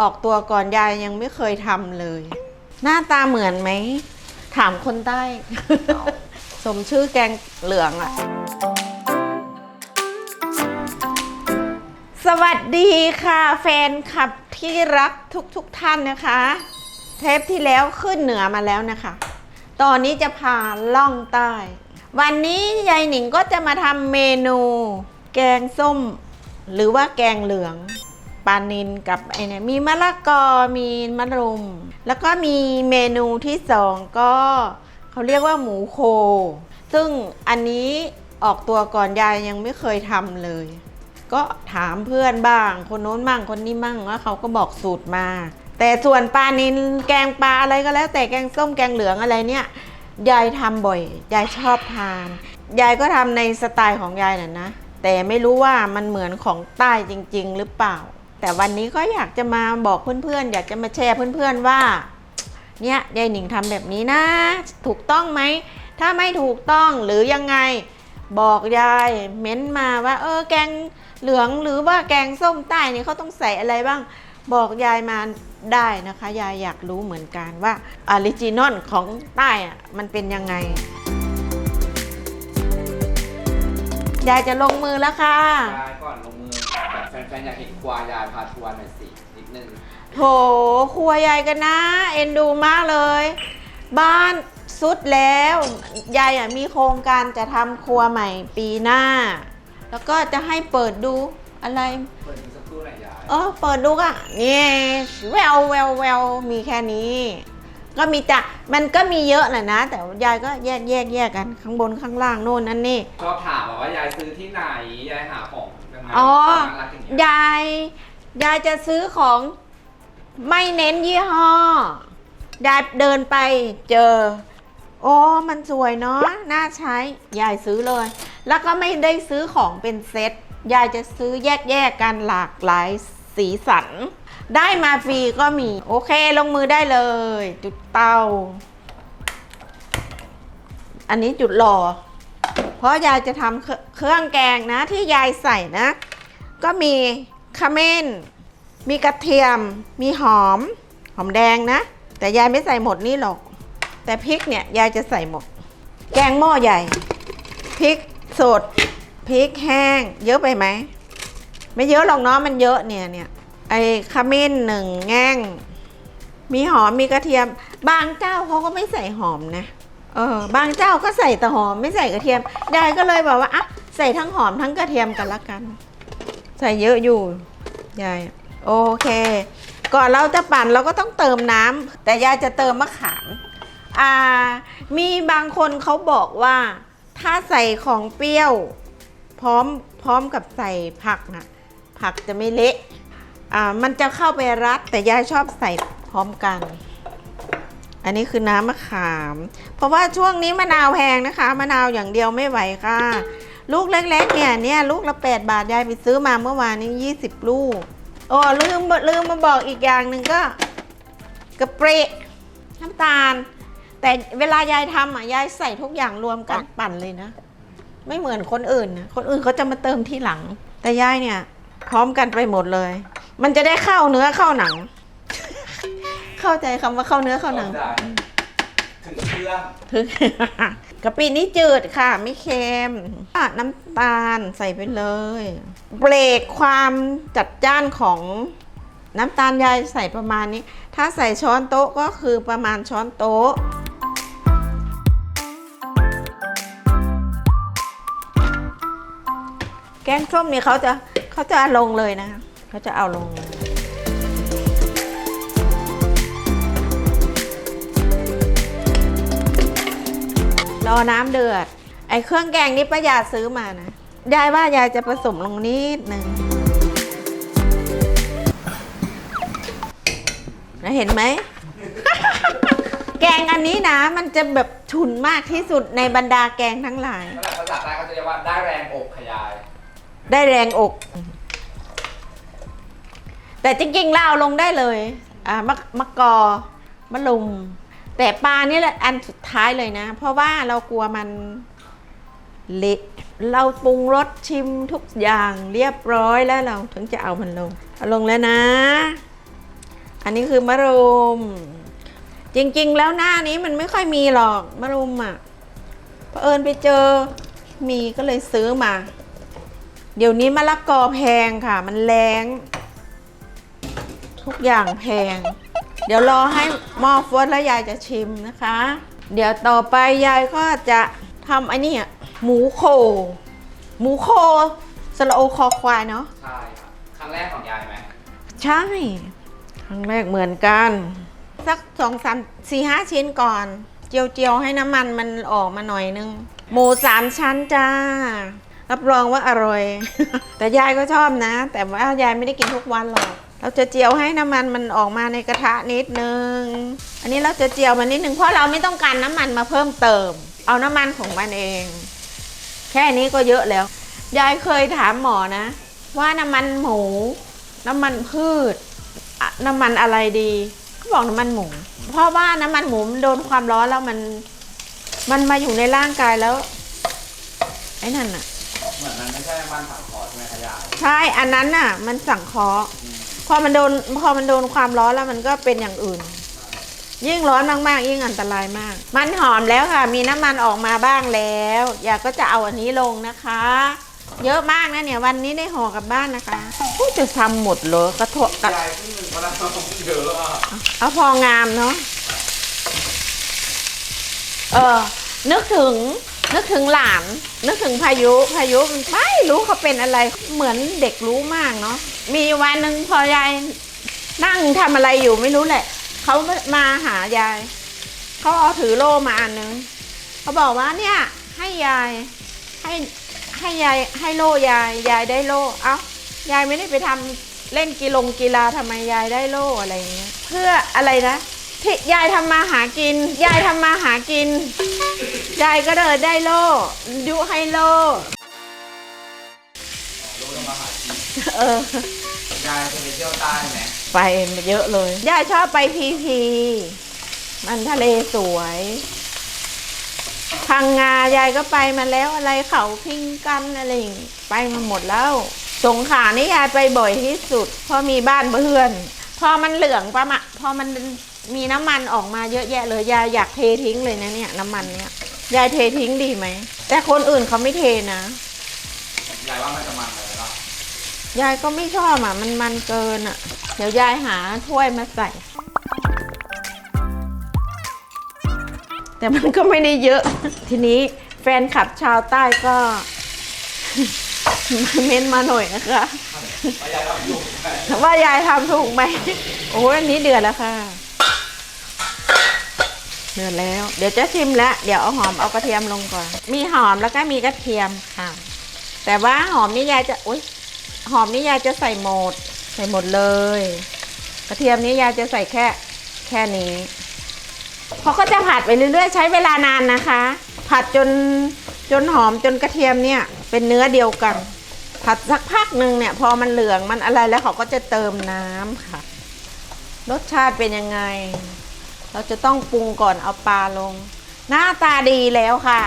ออกตัวก่อนยายยังไม่เคยทำเลย หน้าตาเหมือนไหม ถามคนใต้ สมชื่อแกงเหลืองอะสวัสดีค่ะแฟนคลับที่รักทุกๆทท่านนะคะ เทปที่แล้วขึ้นเหนือมาแล้วนะคะ ตอนนี้จะพาล่องใต้ วันนี้ยายหนิงก็จะมาทำเมนู แกงส้ม หรือว่าแกงเหลืองป ลานินกับไอ้เนี่ยมีมะละกอมีมะรุม แล้วก็มีเมนูที่สองก็เขาเรียกว่าหมูโค ซึ่งอันนี้ออกตัวก่อนยายยังไม่เคยทำเลย ก็ถามเพื่อนบ้าง คนโน้นบ้างคนนี้บ้างว่าเขาก็บอกสูตรมา แต่ส่วนปลานินแกงปลาอะไรก็แล้ว แต่แกงส้มแกงเหลืองอะไรเนี่ยยายทำบ่อยยายชอบทาน ยายก็ทำในสไตล์ของยายน่ะนะแต่ไม่รู้ว่ามันเหมือนของใต้จริง ๆ หรือเปล่า แต่วันนี้ก็อยากจะมาบอกเพื่อนๆ อยากจะมาแชร์เพื่อนๆว่า เนี่ยยายหนิงทำแบบนี้นะ ถูกต้องไหม ถ้าไม่ถูกต้องหรือยังไงบอกยายเม้นมาว่า เออแกงเหลืองหรือว่าแกงส้มใต้นี่เขาต้องใส่อะไรบ้าง บอกยายมาได้นะคะ ยายอยากรู้เหมือนกันว่าออริจินอลของใต้อะมันเป็นยังไง ยายจะลงมือแล้วค่ะ ยายก่อนลง ฟนๆอยากเห็นครัวยายพาทัวร์หน่อยสินิดนึงโถครัวยายกันนะ เอ็นดูมากเลย บ้านสุดแล้วยายอะมีโครงการจะทำครัวใหม่ปีหน้า แล้วก็จะให้เปิดดูอะไร เปิดดูสักครู่หน่อยยายเออเปิดดูอะนี่แววแววแววมีแค่นี้ ก็มีจ้ะมันก็มีเยอะแหละนะ แต่ยายก็แยกแยกแยกกันข้างบนข้างล่างโน่นนั่นนี่ ชอบถามแบบว่ายายซื้อที่ไหนยายหาของยังไง อ๋อน่ารักอย่างเงี้ยยาย ยายจะซื้อของไม่เน้นยี่ห้อ ยายเดินไปเจอ โอ้มันสวยเนาะ น่าใช้ ยายซื้อเลย แล้วก็ไม่ได้ซื้อของเป็นเซ็ต ยายจะซื้อแยกๆกันหลากหลายสีสัน ได้มาฟรีก็มี โอเคลงมือได้เลย จุดเตา อันนี้จุดหล่อ เพราะยายจะทำเคเครื่องแกงนะที่ยายใส่นะ ก็มีขมิ้น มีกระเทียม มีหอม หอมแดงนะ แต่ยายไม่ใส่หมดนี่หรอก แต่พริกเนี่ยยายจะใส่หมด แกงหม้อใหญ่ พริกสด พริกแห้ง เยอะไปไหม ไม่เยอะหรอกเนาะมันเยอะเนี่ยเนี่ย ไอ้ขมิ้นหนึ่งแง่ง มีหอม มีกระเทียม บางเจ้าเขาก็ไม่ใส่หอมนะ เออบางเจ้าก็ใส่แต่หอมไม่ใส่กระเทียมยายก็เลยบอกว่าอะใส่ทั้งหอมทั้งกระเทียมกันละกัน ใส่เยอะอยู่ยายโอเค ก่อนเราจะปั่นเราก็ต้องเติมน้ำแต่ยายจะเติมมะขามอ่ามีบางคนเขาบอกว่า ถ้าใส่ของเปรี้ยว พร้อมพร้อมกับใส่ผักนะผักจะไม่เละอ่ามันจะเข้าไปรัดแต่ยายชอบใส่พร้อมกัน อันนี้คือน้ำมะขาม เพราะว่าช่วงนี้มะนาวแพงนะคะ มะนาวอย่างเดียวไม่ไหวค่ะ ลูกเล็กๆ เนี่ยเนี่ยลูกละ 8 บาทยายไปซื้อมาเมื่อวานนี้ 20 ลูกโอ้ลืมลืมมาบอกอีกอย่างหนึ่งก็กะปริน้ำตาล แต่เวลายายทำอะยายใส่ทุกอย่างรวมกันปั่นเลยนะ ไม่เหมือนคนอื่นนะคนอื่นเขาจะมาเติมที่หลัง แต่ยายเนี่ย พร้อมกันไปหมดเลย มันจะได้เข้าเนื้อเข้าหนัง เข้าใจคำว่าเข้าเนื้อเข้าหนังเข้าใจถึงเครื่องถึง กะปินี่จืดค่ะ ไม่เค็มอะน้ำตาลใส่ไปเลย เบรกความจัดจ้านของน้ำตาลยายใส่ประมาณนี้ ถ้าใส่ช้อนโต๊ะก็คือประมาณช้อนโต๊ะ แกงส้มเนี่ยเขาจะเขาจะลงเลยนะเขาจะเอาลงเลย รอน้ำเดือด ไอ้เครื่องแกงนี่ป้ายาซื้อมานะ ยายว่ายายจะผสมลงนิดหนึ่งนะเห็นไหม แกงอันนี้นะ มันจะแบบฉุนมากที่สุดในบรรดาแกงทั้งหลายนั่นแหละภาษาใต้เขาจะเรียกว่าได้แรงอกขยาย ได้แรงอก แต่จริงๆเราเอาลงได้เลย อ่ามะมะกอมะลุม แต่ปลานี่แหละอันสุดท้ายเลยนะ เพราะว่าเรากลัวมันเละเราปรุงรสชิมทุกอย่างเรียบร้อยแล้วเราถึงจะเอามันลงเอาลงแล้วนะ อันนี้คือมะรุม จริงๆ แล้วหน้านี้มันไม่ค่อยมีหรอกมะรุมอะเผอิญไปเจอมีก็เลยซื้อมา เดี๋ยวนี้มะละกอแพงค่ะ มันแรงทุกอย่างแพง เดี๋ยวรอให้หม้อฟดแล้วยายจะชิมนะคะ เดี๋ยวต่อไปยายก็จะทำไอ้นี่อะหมูโค หมูโคสระโอคอควายเนาะใช่ครับครั้งแรกของยายไหมใช่ ครั้งแรกเหมือนกัน สักสองสามสี่ห้าชิ้นก่อน เจียวเจียวๆให้น้ำมันมันออกมาหน่อยนึง หมูสามชั้นจ้า รับรองว่าอร่อย แต่ยายก็ชอบนะ แต่ว่ายายไม่ได้กินทุกวันหรอก เราจะเจียวให้น้ำมันมันออกมาในกระทะนิดนึง อันนี้เราจะเจียวมันนิดนึงเพราะเราไม่ต้องการน้ำมันมาเพิ่มเติม เอาน้ำมันของมันเอง แค่นี้ก็เยอะแล้ว ยายเคยถามหมอนะ ว่าน้ำมันหมู น้ำมันพืชอะน้ำมันอะไรดีเขาบอกน้ำมันหมู เพราะว่าน้ำมันหมูมันโดนความร้อนแล้วมัน มันมาอยู่ในร่างกายแล้ว ไอ้นั่นน่ะเหมือนมันไม่ใช่บ้านสังเคอใช่ไหมคะยายใช่ อันนั้นน่ะ มันสั่งเคราะห์ พอมันโดนพอมันโดนความร้อนแล้วมันก็เป็นอย่างอื่น ยิ่งร้อนมากๆ ยิ่งอันตรายมาก มันหอมแล้วค่ะ มีน้ำมันออกมาบ้างแล้ว อยากก็จะเอาอันนี้ลงนะคะ เยอะมากนะเนี่ยวันนี้ได้ห่อกลับบ้านนะคะพูดจะทำหมดเลยกระทบกระยายเพิ่งหนึ่งวันละเยอะอะเอาพองามเนาะเออนึกถึงนึกถึงหลาน นึกถึงพายุพายุมันไม่รู้เขาเป็นอะไรเหมือนเด็กรู้มากเนาะ มีวันหนึ่งพอยายนั่งทำอะไรอยู่ไม่รู้แหละเขามาหายายเขาเอาถือโล่มาอันนึงเขาบอกว่าเนี่ย ให้ยายให้ให้ยายให้โล่ยายยายได้โล่เอ้ายายไม่ได้ไปทำเล่นกีฬงกีฬาทำไมยายได้โล่อะไรเงี้ยเพื่ออะไรนะที่ยายทำมาหากิน ยายทำมาหากินยายก็เลยได้โล่ยุให้โล่ เออ ยายเคยไปเที่ยวใต้ไหมไปมาเยอะเลยยายชอบไปพีพีมันทะเลสวยพังงายายก็ไปมาแล้วอะไรเขาพิงกันอะไรอย่างงี้ไปมาหมดแล้ว สงขลานี่ยายไปบ่อยที่สุดเพราะมีบ้านเพื่อน พอมันเหลืองประมาณพอมันมีน้ำมันออกมาเยอะแยะเลยยายอยากเททิ้งเลยนะเนี่ย น้ำมันเนี่ยยายเททิ้งดีไหมแต่คนอื่นเขาไม่เทนะ ยายว่ามันจะมันเลยหรอ ยายก็ไม่ชอบอะ มันมันเกินอะ เดี๋ยวยายหาถ้วยมาใส่ แต่มันก็ไม่ได้เยอะ ทีนี้แฟนคลับชาวใต้ก็ เม้นมาหน่อยนะคะว่ายายทำอยู่ไหมว่ายายทำถูกไหม โอ้ยอันนี้เดือดแล้วค่ะ เดือดแล้ว เดี๋ยวจะชิมแล้ว เดี๋ยวเอาหอมเอากระเทียมลงก่อน มีหอมแล้วก็มีกระเทียมค่ะ แต่ว่าหอมนี่ยายจะ อุ้ย หอมนี่ยายจะใส่หมด ใส่หมดเลย กระเทียมนี่ยายจะใส่แค่แค่นี้เพราะก็จะผัดไปเรื่อยๆ ใช้เวลานานนะคะ ผัดจนจนหอมจนกระเทียมเนี่ยเป็นเนื้อเดียวกัน ผัดสักพักหนึ่งเนี่ย พอมันเหลืองมันอะไรแล้วเขาก็จะเติมน้ำค่ะ รสชาติเป็นยังไง เราจะต้องปรุงก่อนเอาปลาลง หน้าตาดีแล้วค่ะ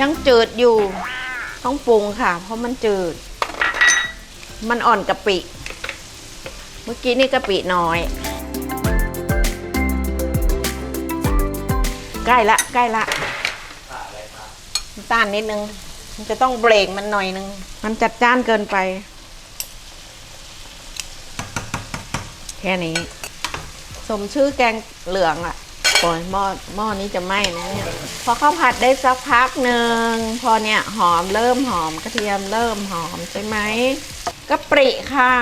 ยังจืดอยู่ ต้องปรุงค่ะ เพราะมันจืด มันอ่อนกะปิ เมื่อกี้นี่กะปิน้อย ใกล้ละใกล้ละน้ำตาลนิดนึง มันจะต้องเบรกมันหน่อยนึง มันจัดจ้านเกินไป แค่นี้ สมชื่อแกงเหลืองอะ่ะ โอ้ยหม้อหม้อนี้จะไหม้นะเนี่ย พอข้าวผัดได้สักพักหนึ่งพอเนี่ยหอมเริ่มหอมกระเทียมเริ่มหอมใช่ไหมกะปริค่ะ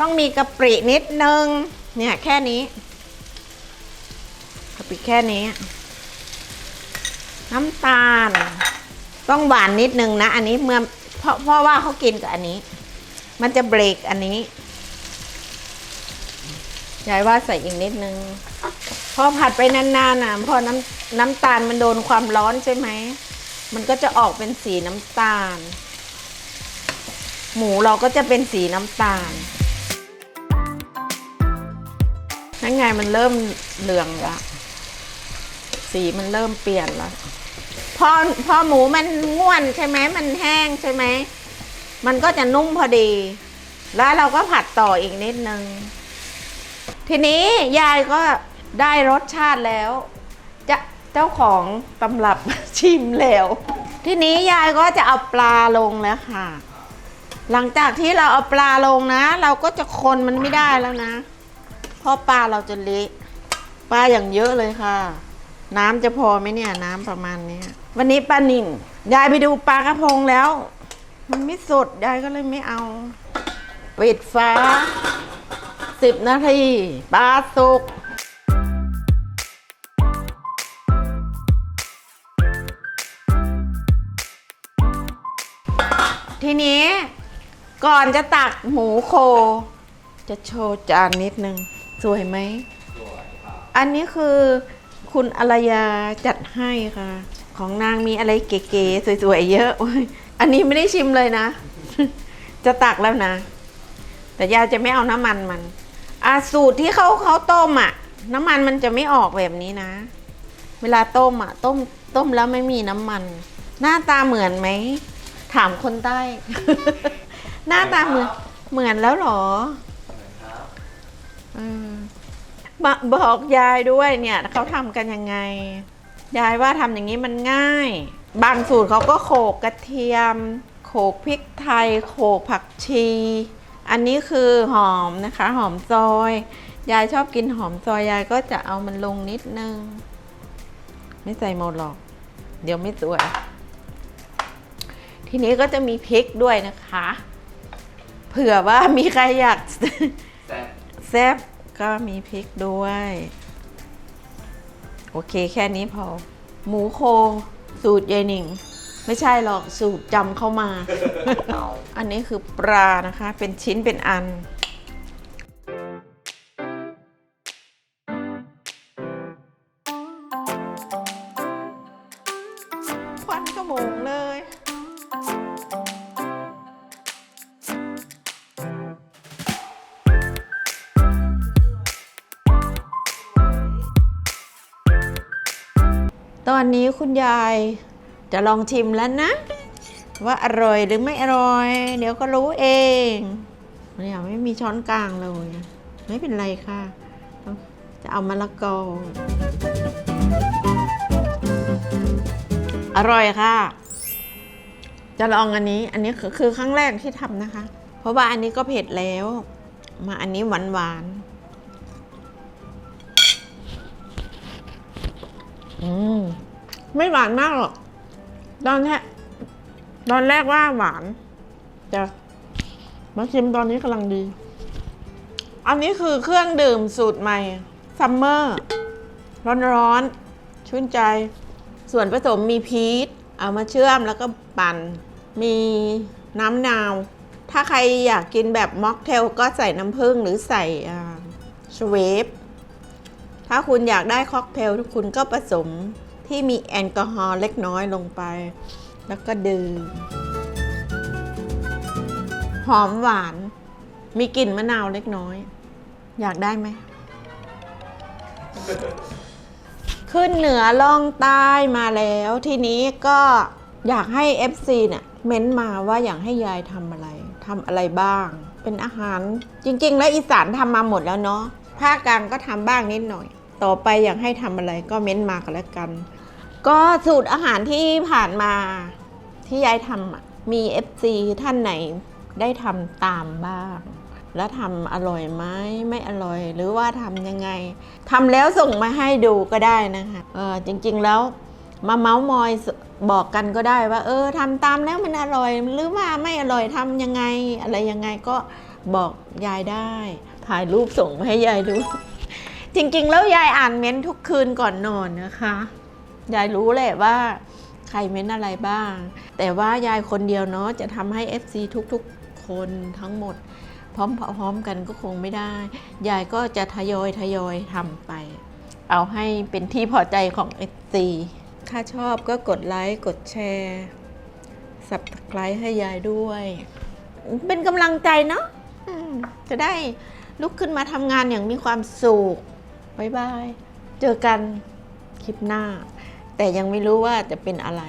ต้องมีกะปรินิดนึงเนี่ยแค่นี้กะปริแค่นี้ น้ำตาล ต้องหวานนิดนึงนะ อันนี้เมื่อเพราะเพราะว่าเขากินกับอันนี้ มันจะเบรกอันนี้ยายว่าใส่อีกนิดนึง พอผัดไปนานๆน่ะ พอน้ำน้ำตาลมันโดนความร้อนใช่ไหม มันก็จะออกเป็นสีน้ำตาล หมูเราก็จะเป็นสีน้ำตาลนั่นไงมันเริ่มเหลืองละสีมันเริ่มเปลี่ยนล้วพอพอหมูมันง่วนใช่ไหมมันแห้งใช่ไหมมันก็จะนุ่มพอดี แล้วเราก็ผัดต่ออีกนิดนึง ทีนี้ยายก็ ได้รสชาติแล้วจะเจ้าของตำรับ ชิมแล้ว ทีนี้ยายก็จะเอาปลาลงแล้วค่ะ หลังจากที่เราเอาปลาลงนะ เราก็จะคนมันไม่ได้แล้วนะ เพราะปลาเราจะเละปลาอย่างเยอะเลยค่ะ น้ำจะพอไหมเนี่ยน้ำประมาณนี้วันนี้ปลาหนิ่นยายไปดูปลากระพงแล้ว มันไม่สดยายก็เลยไม่เอาปิดฟ้าสิบนาทีปลาสุก ทีนี้ก่อนจะตักหมูโค จะโชว์จานนิดนึง สวยไหมสวยค่ะอันนี้คือคุณอารยาจัดให้ค่ะ ของนางมีอะไรเก๋ๆสวยๆเยอะอันนี้ไม่ได้ชิมเลยนะ จะตักแล้วนะ แต่ยาจะไม่เอาน้ำมันมันอาสูตรที่เขาเขาต้มอะ น้ำมันมันจะไม่ออกแบบนี้นะ เวลาต้มอะ ต้มต้มแล้วไม่มีน้ำมัน หน้าตาเหมือนไหม ถามคนใต้ หน้าตาเหมือนเหมือนแล้วเหรอครับอืมมาบอกยายด้วยเนี่ยเขาทำกันยังไง ยายว่าทำอย่างนี้มันง่าย บางสูตรเขาก็โขกกระเทียม โขกพริกไทย โขกผักชี อันนี้คือหอมนะคะ หอมซอย ยายชอบกินหอมซอยยายก็จะเอามันลงนิดนึง ไม่ใส่หมดหรอก เดี๋ยวไม่สวย ทีนี้ก็จะมีพริกด้วยนะคะ เผื่อว่ามีใครอยากแซ่บแซบก็มีพริกด้วย โอเคแค่นี้พอ หมูโค สูตรยายหนิง ไม่ใช่หรอกสูตรจำเข้ามา อันนี้คือปลานะคะ เป็นชิ้นเป็นอัน ตอนนี้คุณยายจะลองชิมแล้วนะ ว่าอร่อยหรือไม่อร่อย เดี๋ยวก็รู้เองเนี่ยไม่มีช้อนกลางเลย ไม่เป็นไรค่ะ จะเอามะละกออร่อยค่ะ จะลองอันนี้ อันนี้คือคือครั้งแรกที่ทำนะคะ เพราะว่าอันนี้ก็เผ็ดแล้ว มาอันนี้หวานหวาน อืมไม่หวานมากหรอก ตอนแรกตอนแรกว่าหวานจะมาชิมตอนนี้กำลังดี อันนี้คือเครื่องดื่มสูตรใหม่ซัมเมอร์ร้อนๆ ชื่นใจ ส่วนผสมมีพีชเอามาเชื่อมแล้วก็ปั่น มีน้ำนาว ถ้าใครอยากกินแบบม็อกเทลก็ใส่น้ำผึ้งหรือใส่ชเวฟ ถ้าคุณอยากได้ค็อกเทลทุกคุณก็ผสมที่มีแอลกอฮอล์เล็กน้อยลงไป แล้วก็ดื่ม หอมหวาน มีกลิ่นมะนาวเล็กน้อย อยากได้ไหม ขึ้นเหนือล่องใต้มาแล้ว ทีนี้ก็อยากให้ FC เนี่ยเม้นมาว่าอยากให้ยายทำอะไรทำอะไรบ้าง เป็นอาหารจริง ๆ แล้วอีสานทำมาหมดแล้วเนาะภาคกลางก็ทำบ้างนิดหน่อย ต่อไปอยากให้ทำอะไรก็เม้นมากันแล้วกัน ก็สูตรอาหารที่ผ่านมาที่ยายทำอะมี FC ท่านไหนได้ทำตามบ้าง แล้วทำอร่อยไหมไม่อร่อย หรือว่าทำยังไงทำแล้วส่งมาให้ดูก็ได้นะคะเออจริงๆแล้วมาเมาส์มอยบอกกันก็ได้ว่า เออทำตามแล้วมันอร่อย หรือว่าไม่อร่อยทำยังไง อะไรยังไงก็บอกยายได้ ถ่ายรูปส่งมาให้ยายดู จริงๆ แล้วยายอ่านเม้นทุกคืนก่อนนอนนะคะ ยายรู้แหละว่าใครเม้นอะไรบ้าง แต่ว่ายายคนเดียวเนาะจะทำให้ FC ทุกๆ คนทั้งหมด พร้อมๆกันก็คงไม่ได้ ยายก็จะทยอยทยอยทำไป เอาให้เป็นที่พอใจของ FC ถ้าชอบก็กดไลค์กดแชร์ subscribe ให้ยายด้วย เป็นกำลังใจเนาะจะได้ลุกขึ้นมาทำงานอย่างมีความสุข บ๊ายบาย เจอกันคลิปหน้า แต่ยังไม่รู้ว่าจะเป็นอะไร